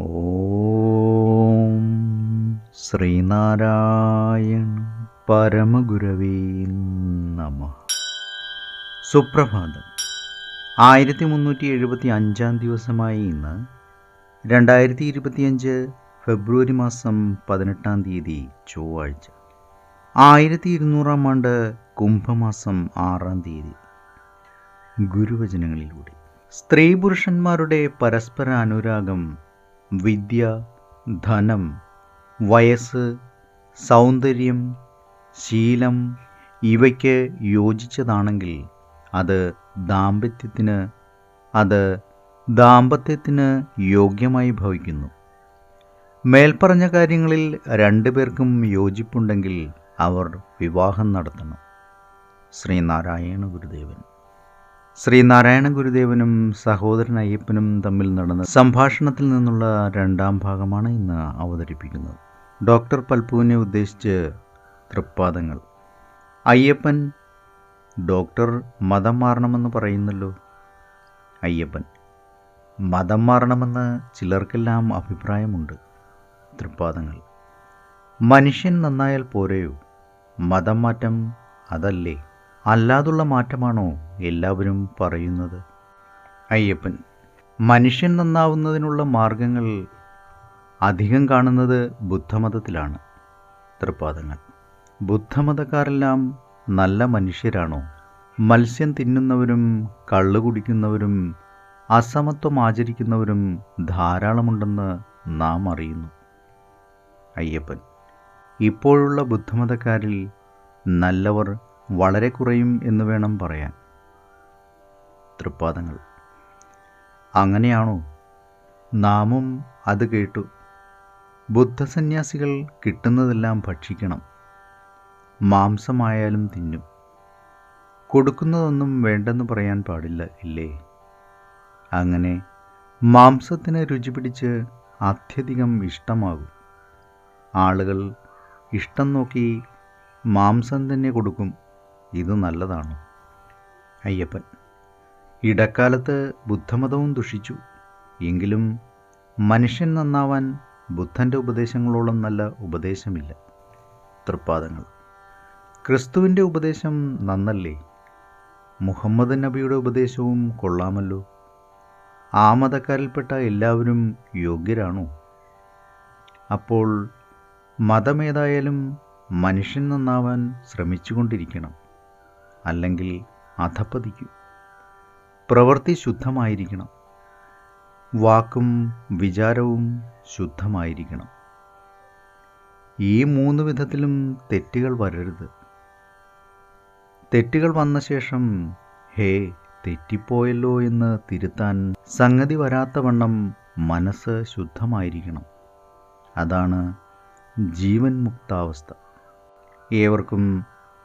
ഓം ശ്രീനാരായണ പരമഗുരവേ നമ. സുപ്രഭാതം. ആയിരത്തി മുന്നൂറ്റി എഴുപത്തി അഞ്ചാം ദിവസമായി ഇന്ന് രണ്ടായിരത്തി ഇരുപത്തിയഞ്ച് ഫെബ്രുവരി മാസം പതിനെട്ടാം തീയതി ചൊവ്വാഴ്ച. ആയിരത്തി ഇരുന്നൂറാം ആണ്ട് കുംഭമാസം ആറാം തീയതി. ഗുരുവചനങ്ങളിലൂടെ. സ്ത്രീ പുരുഷന്മാരുടെ പരസ്പര അനുരാഗം വിദ്യ ധനം വയസ്സ് സൗന്ദര്യം ശീലം ഇവയ്ക്ക് യോജിച്ചതാണെങ്കിൽ അത് ദാമ്പത്യത്തിന് അത് ദാമ്പത്യത്തിന് യോഗ്യമായി ഭവിക്കുന്നു. മേൽപ്പറഞ്ഞ കാര്യങ്ങളിൽ രണ്ടുപേർക്കും യോജിപ്പുണ്ടെങ്കിൽ അവർ വിവാഹം നടത്തണം. ശ്രീനാരായണ ഗുരുദേവൻ. ശ്രീനാരായണ ഗുരുദേവനും സഹോദരൻ അയ്യപ്പനും തമ്മിൽ നടന്ന സംഭാഷണത്തിൽ നിന്നുള്ള രണ്ടാം ഭാഗമാണ് ഇന്ന് അവതരിപ്പിക്കുന്നത്. ഡോക്ടർ പൽപുവിനെ ഉദ്ദേശിച്ച് തൃപ്പാദങ്ങൾ. അയ്യപ്പൻ ഡോക്ടർ മതം മാറണമെന്ന് പറയുന്നല്ലോ. അയ്യപ്പൻ മതം മാറണമെന്ന് ചിലർക്കെല്ലാം അഭിപ്രായമുണ്ട്. തൃപ്പാദങ്ങൾ. മനുഷ്യൻ നന്നായാൽ പോരെയോ? മതം മാറ്റം അതല്ലേ? അല്ലാതുള്ള മാറ്റമാണോ എല്ലാവരും പറയുന്നത്. അയ്യപ്പൻ മനുഷ്യൻ നന്നാവുന്നതിനുള്ള മാർഗങ്ങൾ അധികം കാണുന്നത് ബുദ്ധമതത്തിലാണ്. തൃപ്പാദങ്ങൾ ബുദ്ധമതക്കാരെല്ലാം നല്ല മനുഷ്യരാണോ? മത്സ്യം തിന്നുന്നവരും കള്ളു കുടിക്കുന്നവരും അസമത്വം ആചരിക്കുന്നവരും ധാരാളമുണ്ടെന്ന് നാം അറിയുന്നു. അയ്യപ്പൻ ഇപ്പോഴുള്ള ബുദ്ധമതക്കാരിൽ നല്ലവർ വളരെ കുറയും എന്ന് വേണം പറയാൻ. തൃപ്പാദങ്ങൾ അങ്ങനെയാണോ? നാമും അത് കേട്ടു. ബുദ്ധസന്യാസികൾ കിട്ടുന്നതെല്ലാം ഭക്ഷിക്കണം. മാംസമായാലും തിന്നും. കൊടുക്കുന്നതൊന്നും വേണ്ടെന്ന് പറയാൻ പാടില്ല ഇല്ലേ? അങ്ങനെ മാംസത്തിന് രുചി പിടിച്ച് അത്യധികം ഇഷ്ടമാകും. ആളുകൾ ഇഷ്ടം നോക്കി മാംസം തന്നെ കൊടുക്കും. ഇത് നല്ലതാണ്. അയ്യപ്പൻ ഇടക്കാലത്ത് ബുദ്ധമതവും ദുഷിച്ചു. എങ്കിലും മനുഷ്യൻ നന്നാവാൻ ബുദ്ധന്റെ ഉപദേശങ്ങളോളം നല്ല ഉപദേശമില്ല. തൃപ്പാദങ്ങൾ. ക്രിസ്തുവിന്റെ ഉപദേശം നന്നല്ലേ? മുഹമ്മദ് നബിയുടെ ഉപദേശവും കൊള്ളാമല്ലോ. ആ മതക്കാരിൽപ്പെട്ട എല്ലാവരും യോഗ്യരാണോ? അപ്പോൾ മതമേതായാലും മനുഷ്യൻ നന്നാവാൻ ശ്രമിച്ചുകൊണ്ടിരിക്കണം. അല്ലെങ്കിൽ അധപ്പതിക്കും പ്രവൃത്തി ശുദ്ധമായിരിക്കണം. വാക്കും വിചാരവും ശുദ്ധമായിരിക്കണം. ഈ മൂന്ന് വിധത്തിലും തെറ്റുകൾ വരരുത്. തെറ്റുകൾ വന്ന ശേഷം ഹേ തെറ്റിപ്പോയല്ലോ എന്ന് തിരുത്താൻ സംഗതി വരാത്തവണ്ണം മനസ്സ് ശുദ്ധമായിരിക്കണം. അതാണ് ജീവൻ മുക്താവസ്ഥ. ഏവർക്കും